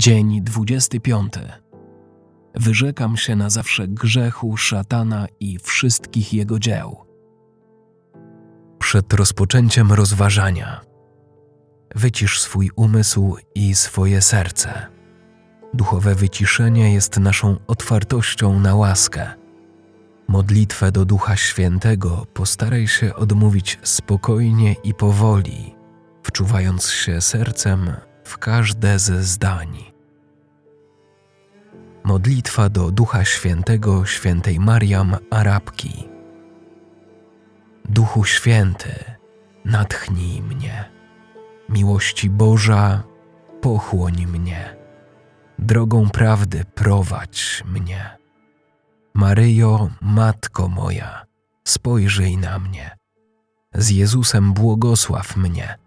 Dzień 25. Wyrzekam się na zawsze grzechu, szatana i wszystkich jego dzieł. Przed rozpoczęciem rozważania wycisz swój umysł i swoje serce. Duchowe wyciszenie jest naszą otwartością na łaskę. Modlitwę do Ducha Świętego postaraj się odmówić spokojnie i powoli, wczuwając się sercem w każde ze zdań. Modlitwa do Ducha Świętego Świętej Mariam Arabki. Duchu Święty, natchnij mnie. Miłości Boża, pochłoń mnie. Drogą prawdy prowadź mnie. Maryjo, Matko moja, spojrzyj na mnie. Z Jezusem błogosław mnie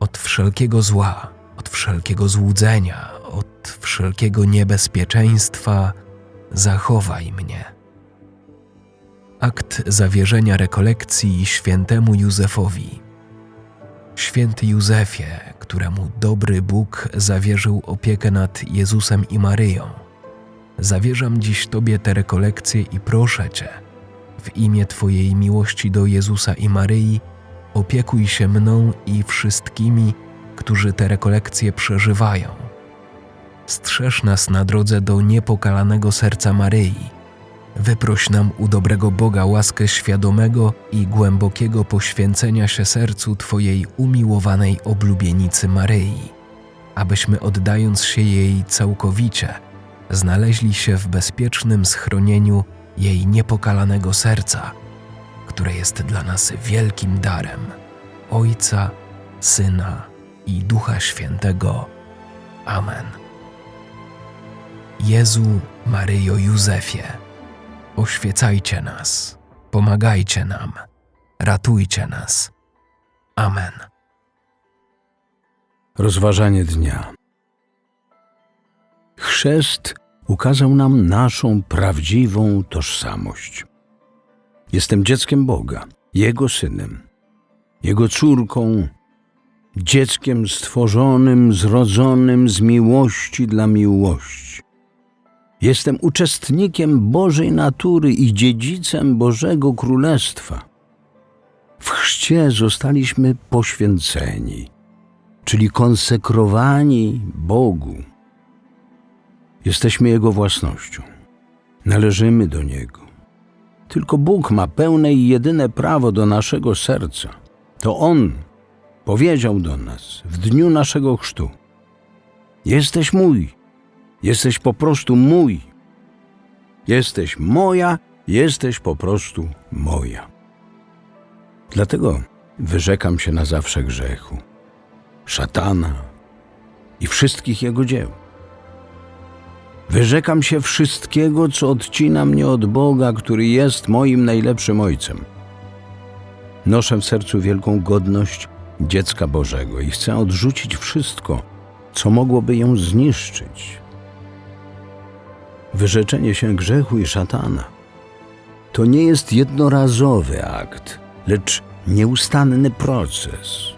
od wszelkiego zła, od wszelkiego złudzenia, od wszelkiego niebezpieczeństwa, zachowaj mnie. Akt zawierzenia rekolekcji świętemu Józefowi. Święty Józefie, któremu dobry Bóg zawierzył opiekę nad Jezusem i Maryją, zawierzam dziś Tobie te rekolekcje i proszę Cię, w imię Twojej miłości do Jezusa i Maryi, opiekuj się mną i wszystkimi, którzy te rekolekcje przeżywają. Strzeż nas na drodze do niepokalanego serca Maryi. Wyproś nam u dobrego Boga łaskę świadomego i głębokiego poświęcenia się sercu Twojej umiłowanej oblubienicy Maryi, abyśmy oddając się jej całkowicie, znaleźli się w bezpiecznym schronieniu jej niepokalanego serca, które jest dla nas wielkim darem Ojca, Syna i Ducha Świętego. Amen. Jezu, Maryjo, Józefie, oświecajcie nas, pomagajcie nam, ratujcie nas. Amen. Rozważanie dnia. Chrzest ukazał nam naszą prawdziwą tożsamość. Jestem dzieckiem Boga, Jego synem, Jego córką, dzieckiem stworzonym, zrodzonym z miłości dla miłości. Jestem uczestnikiem Bożej natury i dziedzicem Bożego Królestwa. W chrzcie zostaliśmy poświęceni, czyli konsekrowani Bogu. Jesteśmy Jego własnością. Należymy do Niego. Tylko Bóg ma pełne i jedyne prawo do naszego serca. To On powiedział do nas w dniu naszego chrztu: Jesteś mój, jesteś po prostu mój. Jesteś moja, jesteś po prostu moja. Dlatego wyrzekam się na zawsze grzechu, szatana i wszystkich jego dzieł. Wyrzekam się wszystkiego, co odcina mnie od Boga, który jest moim najlepszym Ojcem. Noszę w sercu wielką godność dziecka Bożego i chcę odrzucić wszystko, co mogłoby ją zniszczyć. Wyrzeczenie się grzechu i szatana to nie jest jednorazowy akt, lecz nieustanny proces.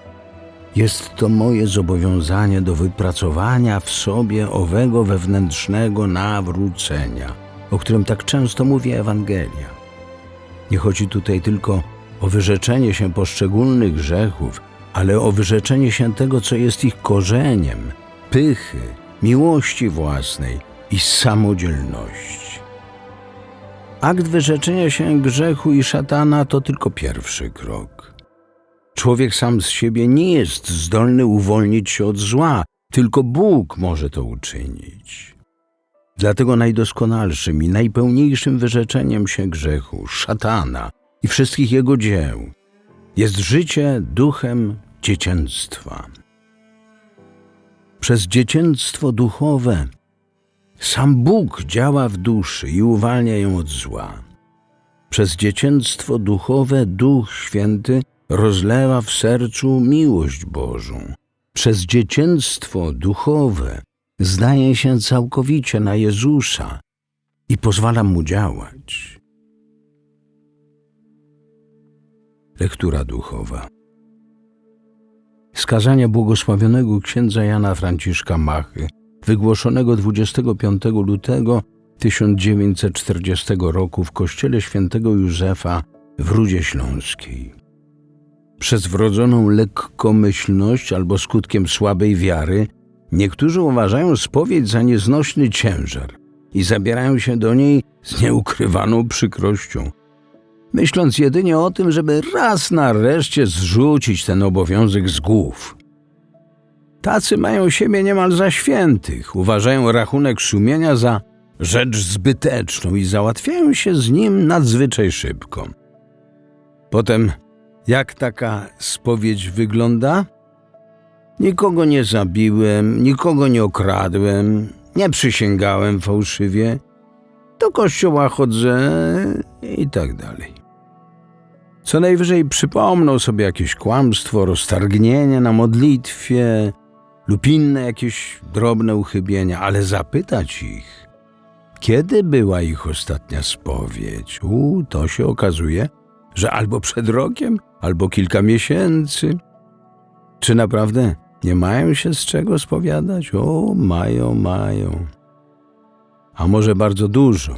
Jest to moje zobowiązanie do wypracowania w sobie owego wewnętrznego nawrócenia, o którym tak często mówi Ewangelia. Nie chodzi tutaj tylko o wyrzeczenie się poszczególnych grzechów, ale o wyrzeczenie się tego, co jest ich korzeniem pychy, miłości własnej i samodzielności. Akt wyrzeczenia się grzechu i szatana to tylko pierwszy krok. Człowiek sam z siebie nie jest zdolny uwolnić się od zła, tylko Bóg może to uczynić. Dlatego najdoskonalszym i najpełniejszym wyrzeczeniem się grzechu, szatana i wszystkich jego dzieł jest życie duchem dziecięctwa. Przez dziecięctwo duchowe sam Bóg działa w duszy i uwalnia ją od zła. Przez dziecięctwo duchowe Duch Święty rozlewa w sercu miłość Bożą. Przez dziecięctwo duchowe zdaje się całkowicie na Jezusa i pozwala mu działać. Lektura duchowa. Skazania błogosławionego księdza Jana Franciszka Machy wygłoszonego 25 lutego 1940 roku w kościele świętego Józefa w Rudzie Śląskiej. Przez wrodzoną lekkomyślność albo skutkiem słabej wiary niektórzy uważają spowiedź za nieznośny ciężar i zabierają się do niej z nieukrywaną przykrością, myśląc jedynie o tym, żeby raz nareszcie zrzucić ten obowiązek z głów. Tacy mają siebie niemal za świętych, uważają rachunek sumienia za rzecz zbyteczną i załatwiają się z nim nadzwyczaj szybko. Potem, jak taka spowiedź wygląda? Nikogo nie zabiłem, nikogo nie okradłem, nie przysięgałem fałszywie, do kościoła chodzę i tak dalej. Co najwyżej przypomną sobie jakieś kłamstwo, roztargnienie na modlitwie lub inne jakieś drobne uchybienia, ale zapytać ich, kiedy była ich ostatnia spowiedź, u, to się okazuje, że albo przed rokiem, albo kilka miesięcy. Czy naprawdę nie mają się z czego spowiadać? O, mają, mają. A może bardzo dużo,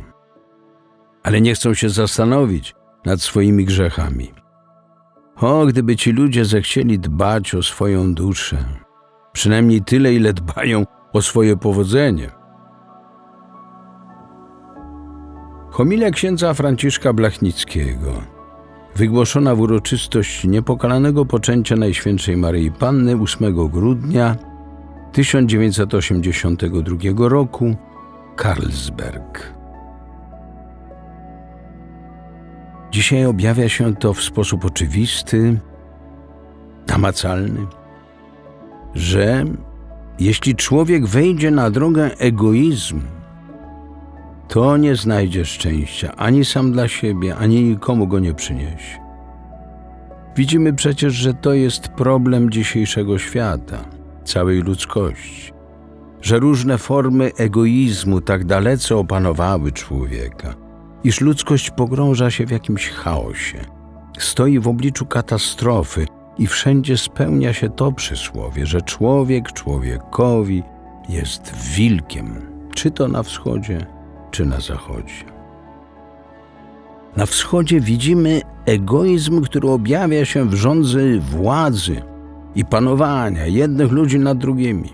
ale nie chcą się zastanowić nad swoimi grzechami. O, gdyby ci ludzie zechcieli dbać o swoją duszę, przynajmniej tyle, ile dbają o swoje powodzenie. Homilia księdza Franciszka Blachnickiego, wygłoszona w uroczystość niepokalanego poczęcia Najświętszej Maryi Panny 8 grudnia 1982 roku, Karlsberg. Dzisiaj objawia się to w sposób oczywisty, namacalny, że jeśli człowiek wejdzie na drogę egoizmu, to nie znajdzie szczęścia ani sam dla siebie, ani nikomu go nie przyniesie. Widzimy przecież, że to jest problem dzisiejszego świata, całej ludzkości, że różne formy egoizmu tak dalece opanowały człowieka, iż ludzkość pogrąża się w jakimś chaosie, stoi w obliczu katastrofy i wszędzie spełnia się to przysłowie, że człowiek człowiekowi jest wilkiem, czy to na wschodzie, czy na zachodzie. Na wschodzie widzimy egoizm, który objawia się w rządzy władzy i panowania jednych ludzi nad drugimi.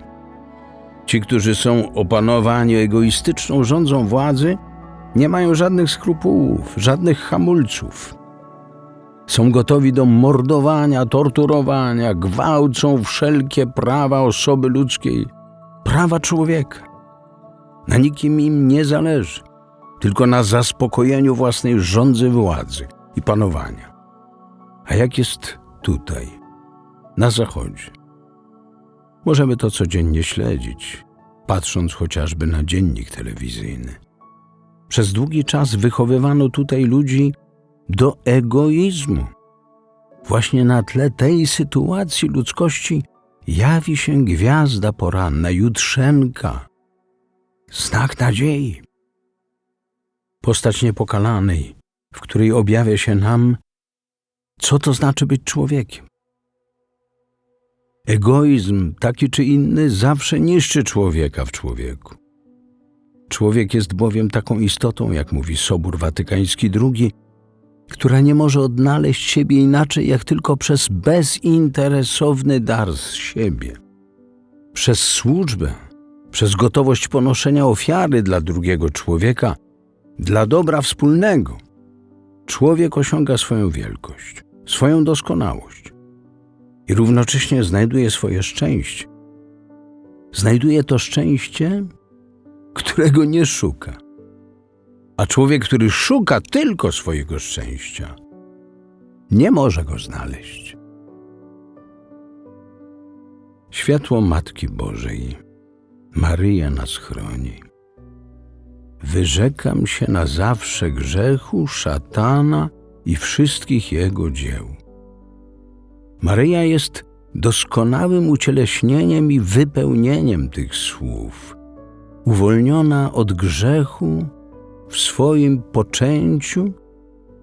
Ci, którzy są opanowani egoistyczną rządzą władzy, nie mają żadnych skrupułów, żadnych hamulców. Są gotowi do mordowania, torturowania, gwałcą wszelkie prawa osoby ludzkiej, prawa człowieka. Na nikim im nie zależy, tylko na zaspokojeniu własnej rządzy władzy i panowania. A jak jest tutaj, na zachodzie? Możemy to codziennie śledzić, patrząc chociażby na dziennik telewizyjny. Przez długi czas wychowywano tutaj ludzi do egoizmu. Właśnie na tle tej sytuacji ludzkości jawi się gwiazda poranna, jutrzenka, znak nadziei. Postać niepokalanej, w której objawia się nam, co to znaczy być człowiekiem. Egoizm, taki czy inny, zawsze niszczy człowieka w człowieku. Człowiek jest bowiem taką istotą, jak mówi Sobór Watykański II, która nie może odnaleźć siebie inaczej, jak tylko przez bezinteresowny dar z siebie, przez służbę, przez gotowość ponoszenia ofiary dla drugiego człowieka, dla dobra wspólnego. Człowiek osiąga swoją wielkość, swoją doskonałość i równocześnie znajduje swoje szczęście. Znajduje to szczęście, którego nie szuka. A człowiek, który szuka tylko swojego szczęścia, nie może go znaleźć. Światło Matki Bożej, Maryja nas chroni. Wyrzekam się na zawsze grzechu, szatana i wszystkich jego dzieł. Maryja jest doskonałym ucieleśnieniem i wypełnieniem tych słów. Uwolniona od grzechu w swoim poczęciu,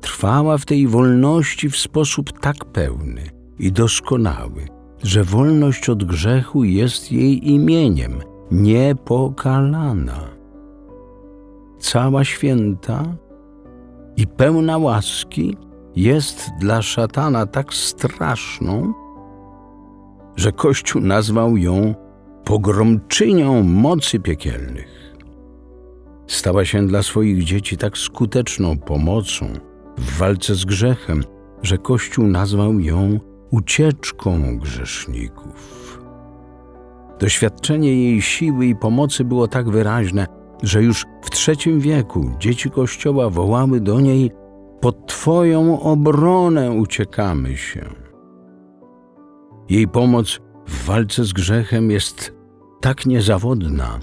trwała w tej wolności w sposób tak pełny i doskonały, że wolność od grzechu jest jej imieniem, niepokalana. Cała święta i pełna łaski jest dla szatana tak straszną, że Kościół nazwał ją pogromczynią mocy piekielnych. Stała się dla swoich dzieci tak skuteczną pomocą w walce z grzechem, że Kościół nazwał ją ucieczką grzeszników. Doświadczenie jej siły i pomocy było tak wyraźne, że już w III wieku dzieci Kościoła wołały do niej: Pod Twoją obronę uciekamy się. Jej pomoc w walce z grzechem jest tak niezawodna,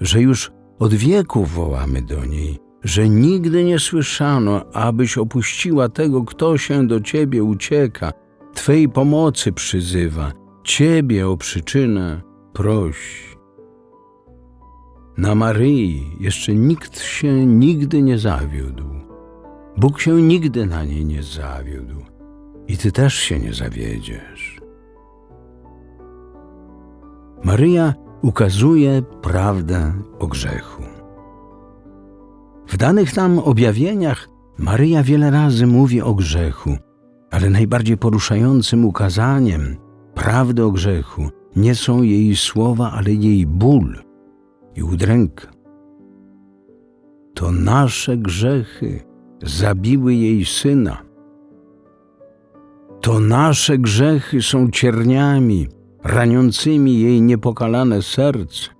że już od wieków wołamy do niej, że nigdy nie słyszano, abyś opuściła tego, kto się do Ciebie ucieka, Twej pomocy przyzywa, Ciebie o przyczynę prosi. Na Maryi jeszcze nikt się nigdy nie zawiódł. Bóg się nigdy na niej nie zawiódł i Ty też się nie zawiedziesz. Maryja ukazuje prawdę o grzechu. W danych nam objawieniach Maryja wiele razy mówi o grzechu, ale najbardziej poruszającym ukazaniem prawdy o grzechu nie są jej słowa, ale jej ból i udręka. To nasze grzechy zabiły jej syna. To nasze grzechy są cierniami raniącymi jej niepokalane serce.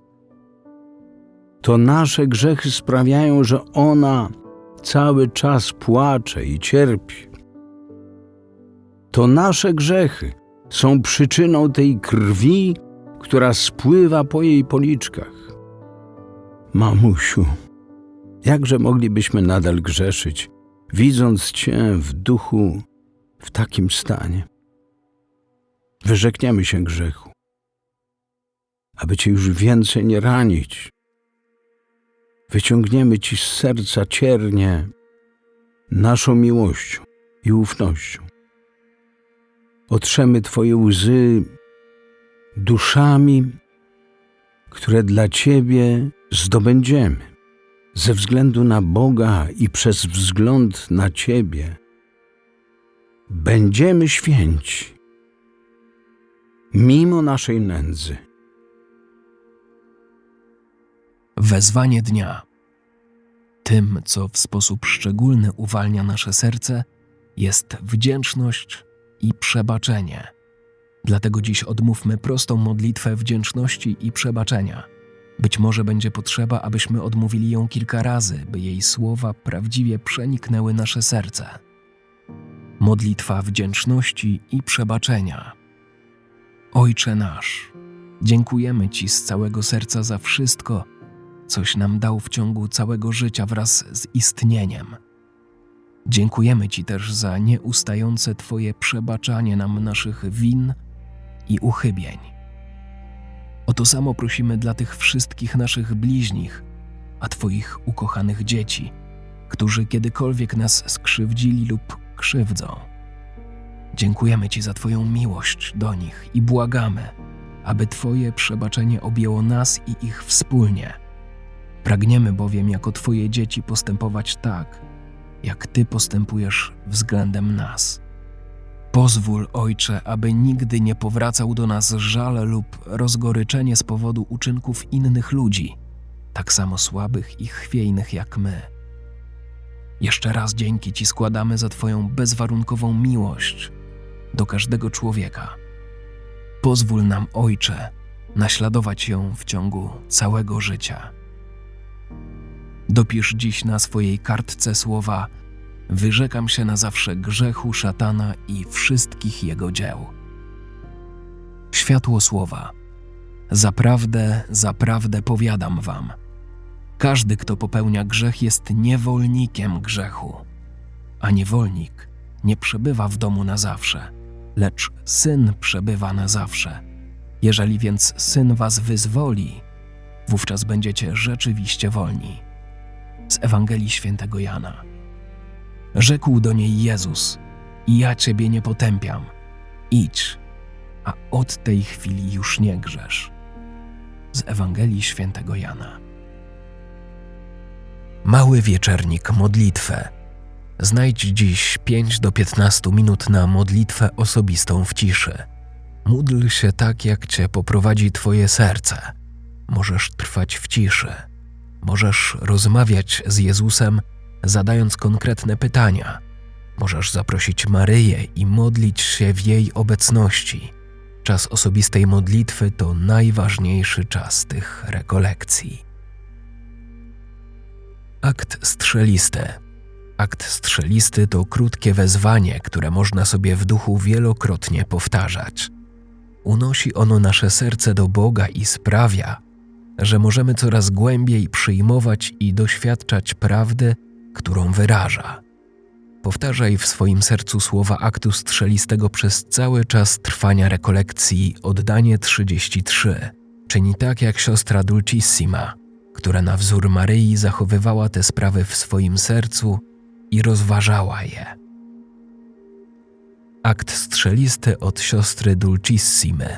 To nasze grzechy sprawiają, że ona cały czas płacze i cierpi. To nasze grzechy są przyczyną tej krwi, która spływa po jej policzkach. Mamusiu, jakże moglibyśmy nadal grzeszyć, widząc Cię w duchu w takim stanie? Wyrzekniemy się grzechu, aby Cię już więcej nie ranić. Wyciągniemy Ci z serca ciernie naszą miłością i ufnością. Otrzemy Twoje łzy duszami, które dla Ciebie zdobędziemy ze względu na Boga i przez wzgląd na Ciebie. Będziemy święci mimo naszej nędzy. Wezwanie dnia. Tym, co w sposób szczególny uwalnia nasze serce, jest wdzięczność i przebaczenie. Dlatego dziś odmówmy prostą modlitwę wdzięczności i przebaczenia. Być może będzie potrzeba, abyśmy odmówili ją kilka razy, by jej słowa prawdziwie przeniknęły nasze serce. Modlitwa wdzięczności i przebaczenia. Ojcze nasz, dziękujemy Ci z całego serca za wszystko, coś nam dał w ciągu całego życia wraz z istnieniem. Dziękujemy Ci też za nieustające Twoje przebaczanie nam naszych win i uchybień. O to samo prosimy dla tych wszystkich naszych bliźnich, a Twoich ukochanych dzieci, którzy kiedykolwiek nas skrzywdzili lub krzywdzą. Dziękujemy Ci za Twoją miłość do nich i błagamy, aby Twoje przebaczenie objęło nas i ich wspólnie. Pragniemy bowiem jako Twoje dzieci postępować tak, jak Ty postępujesz względem nas. Pozwól, Ojcze, aby nigdy nie powracał do nas żal lub rozgoryczenie z powodu uczynków innych ludzi, tak samo słabych i chwiejnych jak my. Jeszcze raz dzięki Ci składamy za Twoją bezwarunkową miłość do każdego człowieka. Pozwól nam, Ojcze, naśladować ją w ciągu całego życia. Dopisz dziś na swojej kartce słowa: Wyrzekam się na zawsze grzechu szatana i wszystkich jego dzieł. Światło słowa. Zaprawdę, zaprawdę powiadam wam. Każdy, kto popełnia grzech, jest niewolnikiem grzechu, a niewolnik nie przebywa w domu na zawsze, lecz syn przebywa na zawsze. Jeżeli więc syn was wyzwoli, wówczas będziecie rzeczywiście wolni. Z Ewangelii Świętego Jana. Rzekł do niej Jezus: ja ciebie nie potępiam. Idź, a od tej chwili już nie grzesz. z Ewangelii Świętego Jana. Mały wieczernik modlitwę. Znajdź dziś 5 do 15 minut na modlitwę osobistą w ciszy. Módl się tak, jak cię poprowadzi twoje serce. Możesz trwać w ciszy. Możesz rozmawiać z Jezusem, zadając konkretne pytania. Możesz zaprosić Maryję i modlić się w jej obecności. Czas osobistej modlitwy to najważniejszy czas tych rekolekcji. Akt strzelisty. Akt strzelisty to krótkie wezwanie, które można sobie w duchu wielokrotnie powtarzać. Unosi ono nasze serce do Boga i sprawia, że możemy coraz głębiej przyjmować i doświadczać prawdy, którą wyraża. Powtarzaj w swoim sercu słowa aktu strzelistego przez cały czas trwania rekolekcji Oddanie 33. Czyni tak jak siostra Dulcissima, która na wzór Maryi zachowywała te sprawy w swoim sercu i rozważała je. Akt strzelisty od siostry Dulcissimy.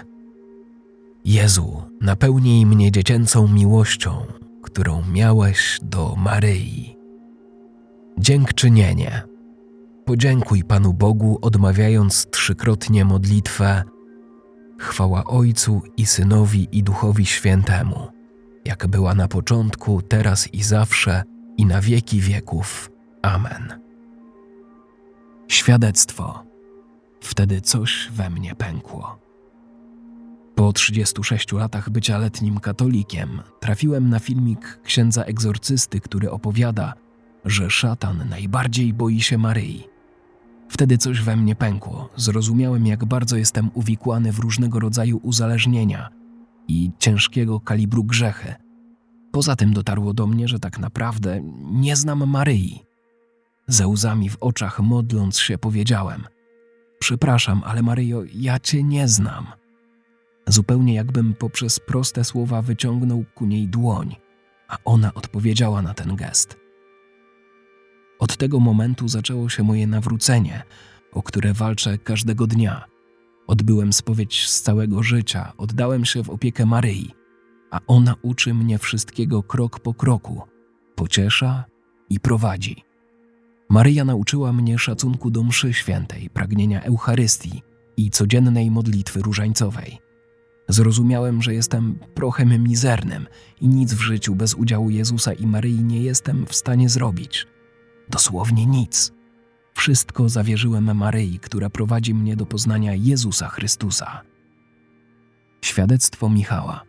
Jezu, napełnij mnie dziecięcą miłością, którą miałeś do Maryi. Dziękczynienie. Podziękuj Panu Bogu, odmawiając trzykrotnie modlitwę Chwała Ojcu i Synowi i Duchowi Świętemu, jak była na początku, teraz i zawsze, i na wieki wieków. Amen. Świadectwo. Wtedy coś we mnie pękło. Po 36 latach bycia letnim katolikiem trafiłem na filmik księdza egzorcysty, który opowiada, że szatan najbardziej boi się Maryi. Wtedy coś we mnie pękło. Zrozumiałem, jak bardzo jestem uwikłany w różnego rodzaju uzależnienia i ciężkiego kalibru grzechy. Poza tym dotarło do mnie, że tak naprawdę nie znam Maryi. Ze łzami w oczach modląc się powiedziałem: Przepraszam, ale Maryjo, ja cię nie znam. Zupełnie jakbym poprzez proste słowa wyciągnął ku niej dłoń, a ona odpowiedziała na ten gest. Od tego momentu zaczęło się moje nawrócenie, o które walczę każdego dnia. Odbyłem spowiedź z całego życia, oddałem się w opiekę Maryi, a ona uczy mnie wszystkiego krok po kroku, pociesza i prowadzi. Maryja nauczyła mnie szacunku do mszy świętej, pragnienia Eucharystii i codziennej modlitwy różańcowej. Zrozumiałem, że jestem prochem mizernym i nic w życiu bez udziału Jezusa i Maryi nie jestem w stanie zrobić. Dosłownie nic. Wszystko zawierzyłem Maryi, która prowadzi mnie do poznania Jezusa Chrystusa. Świadectwo Michała.